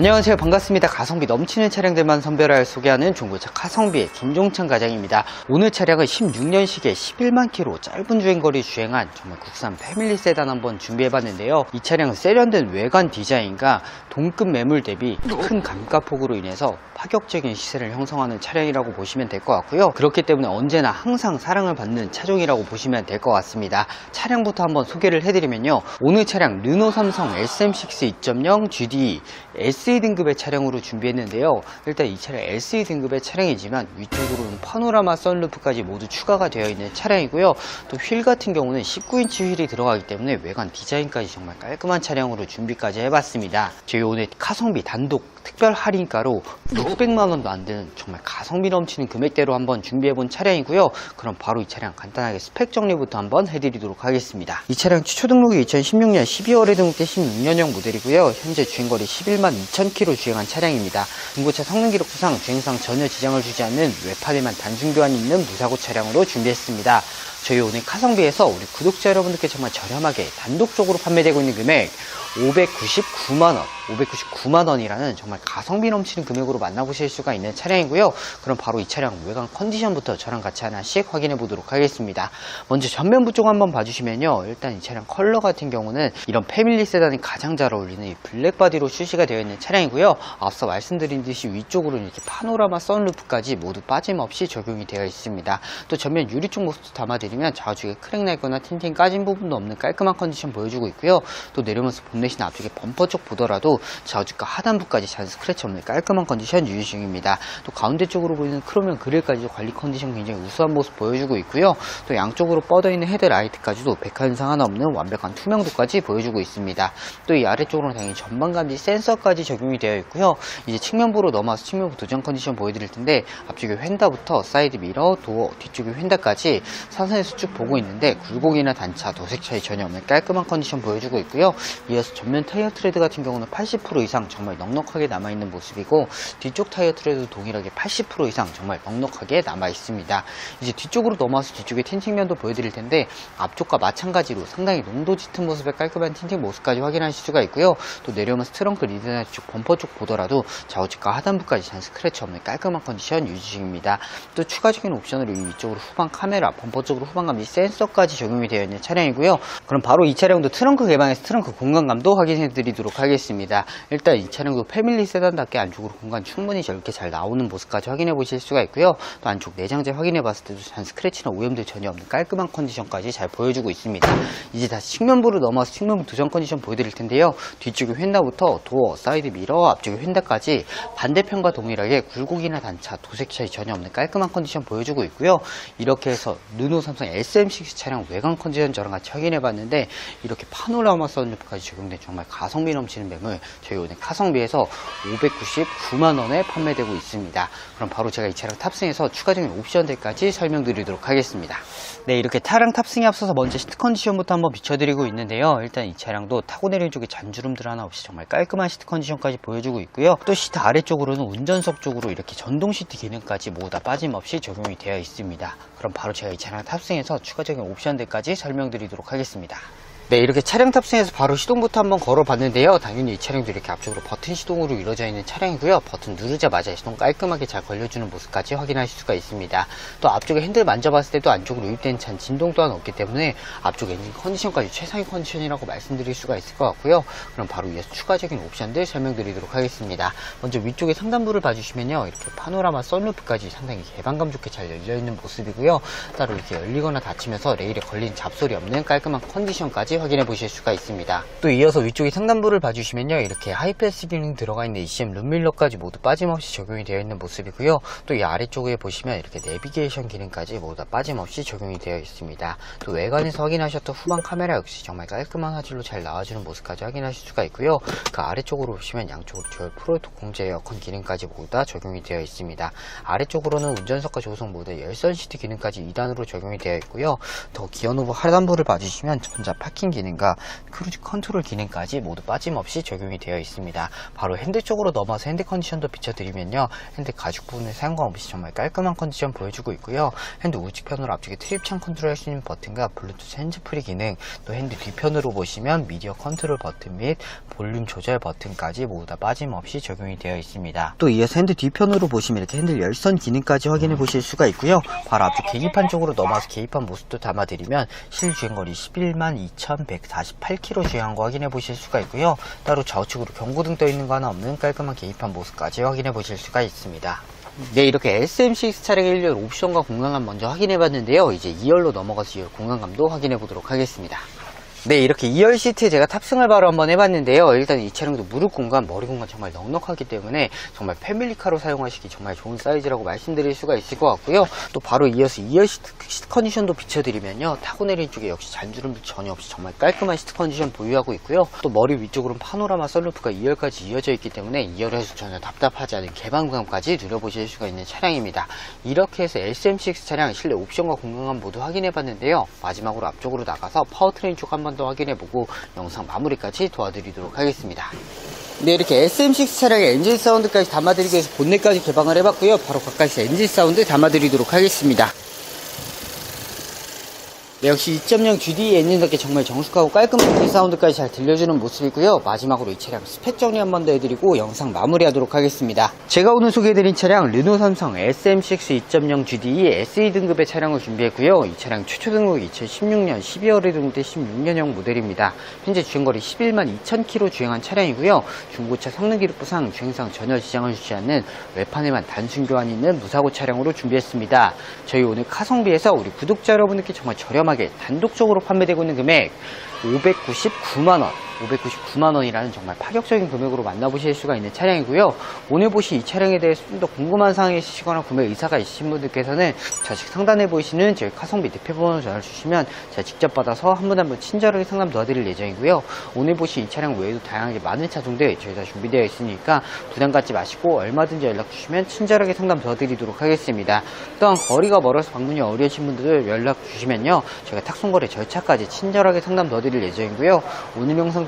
안녕하세요. 반갑습니다. 가성비 넘치는 차량들만 선별하여 소개하는 중고차 카성비의 김종찬 과장입니다. 오늘 차량은 16년식에 11만 킬로 짧은 주행거리 주행한 정말 국산 패밀리 세단 한번 준비해봤는데요. 이 차량은 세련된 외관 디자인과 동급 매물 대비 큰 감가폭으로 인해서 파격적인 시세를 형성하는 차량이라고 보시면 될 것 같고요. 그렇기 때문에 언제나 항상 사랑을 받는 차종이라고 보시면 될 것 같습니다. 차량부터 한번 소개를 해드리면요. 오늘 차량 르노 삼성 SM6 2.0 GDE SE 등급의 차량으로 준비했는데요. 일단 이 차량 SE 등급의 차량이지만 위쪽으로는 파노라마 썬루프까지 모두 추가가 되어 있는 차량이고요. 또 휠 같은 경우는 19인치 휠이 들어가기 때문에 외관 디자인까지 정말 깔끔한 차량으로 준비까지 해봤습니다. 저희 오늘 카성비 단독 특별 할인가로 600만 원도 안 되는 정말 가성비 넘치는 금액대로 한번 준비해본 차량이고요. 그럼 바로 이 차량 간단하게 스펙 정리부터 한번 해드리도록 하겠습니다. 이 차량 최초 등록이 2016년 12월에 등록된 16년형 모델이고요. 현재 주행거리 11만 2,000km 주행한 차량입니다. 중고차 성능 기록부상 주행상 전혀 지장을 주지 않는 외판에만 단순 교환이 있는 무사고 차량으로 준비했습니다. 저희 오늘 카성비에서 우리 구독자 여러분들께 정말 저렴하게 단독적으로 판매되고 있는 금액 599만원, 599만원이라는 정말 가성비 넘치는 금액으로 만나보실 수가 있는 차량이고요. 그럼 바로 이 차량 외관 컨디션부터 저랑 같이 하나씩 확인해 보도록 하겠습니다. 먼저 전면부 쪽 한번 봐주시면요. 일단 이 차량 컬러 같은 경우는 이런 패밀리 세단이 가장 잘 어울리는 이 블랙 바디로 출시가 되어 있는 차량이고요. 앞서 말씀드린 듯이 위쪽으로는 이렇게 파노라마 선루프까지 모두 빠짐없이 적용이 되어 있습니다. 또 전면 유리 쪽 모습도 담아드 리면 좌우측에 크랙 날거나 틴팅 까진 부분도 없는 깔끔한 컨디션 보여주고 있고요. 또 내려오면서 본넷이나 앞쪽에 범퍼 쪽 보더라도 좌우측과 하단부까지 잔 스크래치 없는 깔끔한 컨디션 유지 중입니다. 또 가운데 쪽으로 보이는 크로면 그릴까지도 관리 컨디션 굉장히 우수한 모습 보여주고 있고요. 또 양쪽으로 뻗어 있는 헤드라이트까지도 백화 현상 하나 없는 완벽한 투명도까지 보여주고 있습니다. 또 이 아래쪽으로는 당연히 전방 감지 센서까지 적용이 되어 있고요. 이제 측면부로 넘어와서 측면부 도전 컨디션 보여드릴 텐데 앞쪽에 휀다부터 사이드 미러, 도어, 뒤쪽에 휀다까지 사선 에서 쭉 보고 있는데 굴곡이나 단차, 도색 차이 전혀 없는 깔끔한 컨디션 보여주고 있고요. 이어서 전면 타이어 트레드 같은 경우는 80% 이상 정말 넉넉하게 남아있는 모습이고 뒤쪽 타이어 트레드도 동일하게 80% 이상 정말 넉넉하게 남아 있습니다. 이제 뒤쪽으로 넘어와서 뒤쪽에 틴팅면도 보여드릴 텐데 앞쪽과 마찬가지로 상당히 농도 짙은 모습의 깔끔한 틴팅 모습까지 확인하실 수가 있고요. 또 내려오면서 트렁크 리드나 뒤쪽 범퍼 쪽 보더라도 좌우측과 하단부까지 잔 스크래치 없는 깔끔한 컨디션 유지 중입니다. 또 추가적인 옵션으로 이 위쪽으로 후방 카메라, 범퍼 쪽으로 후방 감지 센서까지 적용이 되어 있는 차량이고요. 그럼 바로 이 차량도 트렁크 개방해서 트렁크 공간감도 확인해 드리도록 하겠습니다. 일단 이 차량도 패밀리 세단답게 안쪽으로 공간 충분히 넓게 잘 나오는 모습까지 확인해 보실 수가 있고요. 또 안쪽 내장재 확인해 봤을 때도 잔 스크래치나 오염들 전혀 없는 깔끔한 컨디션까지 잘 보여주고 있습니다. 이제 다시 측면부로 넘어서 측면부 도전 컨디션 보여드릴 텐데요. 뒤쪽에 휀다부터 도어, 사이드 미러, 앞쪽에 휀다까지 반대편과 동일하게 굴곡이나 단차, 도색 차이 전혀 없는 깔끔한 컨디션 보여주고 있고요. 이렇게 해서 르노 삼성 SM6 차량 외관 컨디션 저랑 같이 확인해 봤는데 이렇게 파노라마 선루프까지 적용된 정말 가성비 넘치는 매물 저희 오늘 카성비에서 599만원에 판매되고 있습니다. 그럼 바로 제가 이 차량 탑승해서 추가적인 옵션들까지 설명드리도록 하겠습니다. 네, 이렇게 차량 탑승에 앞서서 먼저 시트 컨디션부터 한번 비춰드리고 있는데요. 일단 이 차량도 타고 내리는 쪽에 잔주름들 하나 없이 정말 깔끔한 시트 컨디션까지 보여주고 있고요. 또 시트 아래쪽으로는 운전석 쪽으로 이렇게 전동 시트 기능까지 모두 다 빠짐없이 적용이 되어 있습니다. 그럼 바로 제가 이 차량 탑승해서 추가적인 옵션들까지 설명드리도록 하겠습니다. 네, 이렇게 차량 탑승해서 바로 시동부터 한번 걸어봤는데요. 당연히 이 차량도 이렇게 앞쪽으로 버튼 시동으로 이루어져 있는 차량이고요. 버튼 누르자마자 시동 깔끔하게 잘 걸려주는 모습까지 확인하실 수가 있습니다. 또 앞쪽에 핸들 만져봤을 때도 안쪽으로 유입된 잔 진동 또한 없기 때문에 앞쪽 엔진 컨디션까지 최상의 컨디션이라고 말씀드릴 수가 있을 것 같고요. 그럼 바로 이어서 추가적인 옵션들 설명드리도록 하겠습니다. 먼저 위쪽에 상단부를 봐주시면요. 이렇게 파노라마 선루프까지 상당히 개방감 좋게 잘 열려있는 모습이고요. 따로 이렇게 열리거나 닫히면서 레일에 걸린 잡소리 없는 깔끔한 컨디션까지 확인해 보실 수가 있습니다. 또 이어서 위쪽에 상단부를 봐주시면요. 이렇게 하이패스 기능 들어가 있는 ECM 룸밀러까지 모두 빠짐없이 적용이 되어 있는 모습이고요. 또 이 아래쪽에 보시면 이렇게 내비게이션 기능까지 모두 다 빠짐없이 적용이 되어 있습니다. 또 외관에서 확인하셨던 후방 카메라 역시 정말 깔끔한 화질로 잘 나와주는 모습까지 확인하실 수가 있고요. 그 아래쪽으로 보시면 양쪽으로 듀얼 프로토 공제 에어컨 기능까지 모두 다 적용이 되어 있습니다. 아래쪽으로는 운전석과 조성 모드 열선 시트 기능까지 2단으로 적용이 되어 있고요. 더 기어 노브 하단부를 봐주시면 전자 파킹 시동 기능과 크루즈 컨트롤 기능까지 모두 빠짐없이 적용이 되어 있습니다. 바로 핸드 쪽으로 넘어서 핸드 컨디션도 비춰드리면요. 핸드 가죽 부분에 사용감 없이 정말 깔끔한 컨디션 보여주고 있고요. 핸드 우측편으로 앞쪽에 트립창 컨트롤 할 수 있는 버튼과 블루투스 핸즈프리 기능, 또 핸드 뒤편으로 보시면 미디어 컨트롤 버튼 및 볼륨 조절 버튼까지 모두 다 빠짐없이 적용이 되어 있습니다. 또 이어서 핸드 뒤편으로 보시면 이렇게 핸들 열선 기능까지 확인해 보실 수가 있고요. 바로 앞쪽 계기판 쪽으로 넘어와서 계기판 모습도 담아드리면 실주행거리 11만 2148km 주행한 거 확인해 보실 수가 있고요. 따로 좌우측으로 경고등 떠 있는 거 하나 없는 깔끔한 계기판 모습까지 확인해 보실 수가 있습니다. 네, 이렇게 SM6 차량의 1열 옵션과 공간감 먼저 확인해 봤는데요. 이제 2열로 넘어가서 2열 공간감도 확인해 보도록 하겠습니다. 네, 이렇게 2열 시트에 제가 탑승을 바로 한번 해봤는데요. 일단 이 차량도 무릎 공간, 머리 공간 정말 넉넉하기 때문에 정말 패밀리카로 사용하시기 정말 좋은 사이즈라고 말씀드릴 수가 있을 것 같고요. 또 바로 이어서 2열 시트, 시트 컨디션도 비춰드리면요. 타고 내린 쪽에 역시 잔주름도 전혀 없이 정말 깔끔한 시트 컨디션 보유하고 있고요. 또 머리 위쪽으로는 파노라마 썬루프가 2열까지 이어져 있기 때문에 2열에서 전혀 답답하지 않은 개방감까지 누려보실 수가 있는 차량입니다. 이렇게 해서 SM6 차량 실내 옵션과 공간감 모두 확인해봤는데요. 마지막으로 앞쪽으로 나가서 파워트레인 쪽 한번 더 확인해보고 영상 마무리까지 도와드리도록 하겠습니다. 네, 이렇게 SM6 차량의 엔진 사운드까지 담아드리기 위해서 본넷까지 개방을 해봤고요. 바로 가까이서 엔진 사운드 담아드리도록 하겠습니다. 네, 역시 2.0 GD 엔진답게 정말 정숙하고 깔끔한 엔진 사운드까지 잘 들려주는 모습이고요. 마지막으로 이 차량 스펙 정리 한 번 더 해드리고 영상 마무리하도록 하겠습니다. 제가 오늘 소개해드린 차량 르노 삼성 SM6 2.0 GD SE 등급의 차량을 준비했고요. 이 차량 최초 등록이 2016년 12월에 등록된 16년형 모델입니다. 현재 주행거리 11만 2천 km 주행한 차량이고요. 중고차 성능 기록부상 주행상 전혀 지장을 주지 않는 외판에만 단순 교환이 있는 무사고 차량으로 준비했습니다. 저희 오늘 카성비에서 우리 구독자 여러분들께 정말 저렴 하게 단독적으로 판매되고 있는 금액 599만원 599만원이라는 정말 파격적인 금액으로 만나보실 수가 있는 차량이고요. 오늘 보신 이 차량에 대해서 좀 더 궁금한 사항이 있으시거나 구매 의사가 있으신 분들께서는 좌측 상단에 보이시는 저희 카성비 대표번호 전화를 주시면 제가 직접 받아서 한 분 한 분 친절하게 상담 도와드릴 예정이고요. 오늘 보신 이 차량 외에도 다양하게 많은 차종들 저희가 준비되어 있으니까 부담 갖지 마시고 얼마든지 연락 주시면 친절하게 상담 도와드리도록 하겠습니다. 또한 거리가 멀어서 방문이 어려우신 분들 연락 주시면요. 저희가 탁송거래 절차까지 친절하게 상담 도와드릴 예정이고요. 오늘 영상